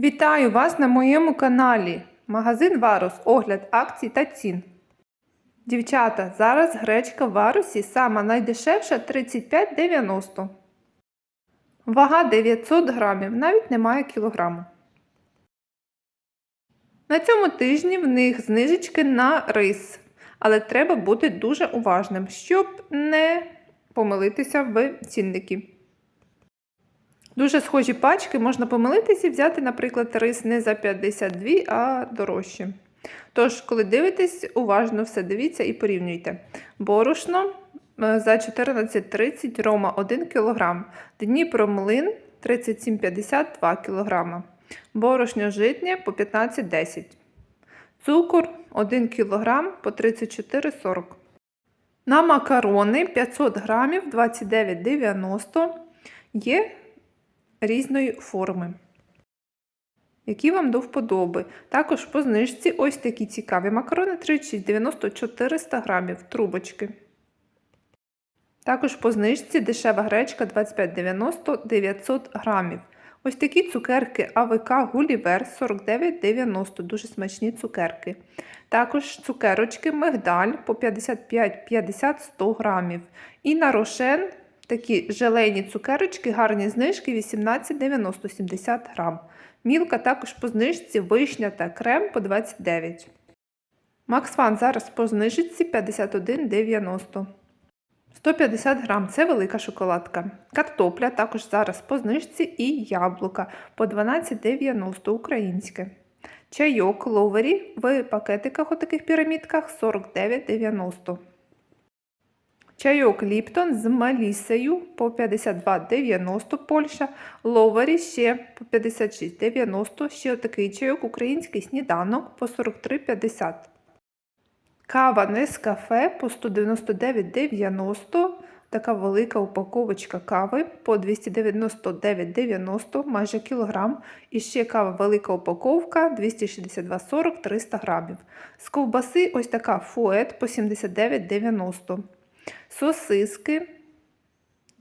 Вітаю вас на моєму каналі. Магазин Варус. Огляд акцій та цін. Дівчата, зараз гречка в Варусі сама найдешевша 35,90. Вага 900 грамів, навіть немає кілограму. На цьому тижні в них знижечки на рис, але треба бути дуже уважним, щоб не помилитися в цінники. Дуже схожі пачки можна помилитися і взяти, наприклад, рис не за 52, а дорожче. Тож, коли дивитесь, уважно все дивіться і порівнюйте. Борошно е, за 14,30 рома 1 кг, Дніпромлин 37,50 2 кг, борошно житнє по 15,10 Цукор 1 кг по 34,40 На макарони 500 грамів 29,90 є різної форми, які вам до вподоби. Також по знижці ось такі цікаві макарони 36,90 400 грамів трубочки. Також по знижці дешева гречка 25,90 900 грамів. Ось такі цукерки АВК Гулівер 49,90 дуже смачні цукерки. Також цукерочки Мигдаль по 55-50-100 грамів. І на рошен Такі желейні цукерочки, гарні знижки 18,90 70 грам. Мілка також по знижці вишня та крем по 29. Максфан зараз по знижці 51,90. 150 грам це велика шоколадка. Картопля також зараз по знижці і яблука по 12,90 українське. Чайок ловері в пакетиках у таких пірамідках 49,90. Чайок Ліптон з Малісею по 52,90 Польща, Ловері ще по 56,90, ще такий чайок український сніданок по 43,50. Кава Нескафе по 199,90. Така велика упаковочка кави по 299,90 майже кілограм. І ще кава велика упаковка 262,40 300 грамів. З ковбаси ось така фует по 79,90 Сосиски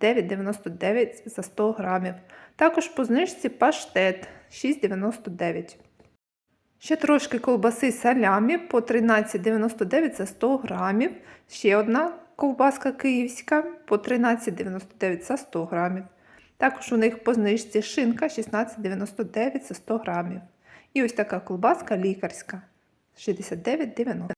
9,99 за 100 грамів. Також по знижці паштет 6,99. Ще трошки колбаси салямі по 13,99 за 100 грамів. Ще одна ковбаска київська по 13,99 за 100 грамів. Також у них по знижці шинка 16,99 за 100 грамів. І ось така колбаска лікарська 69,90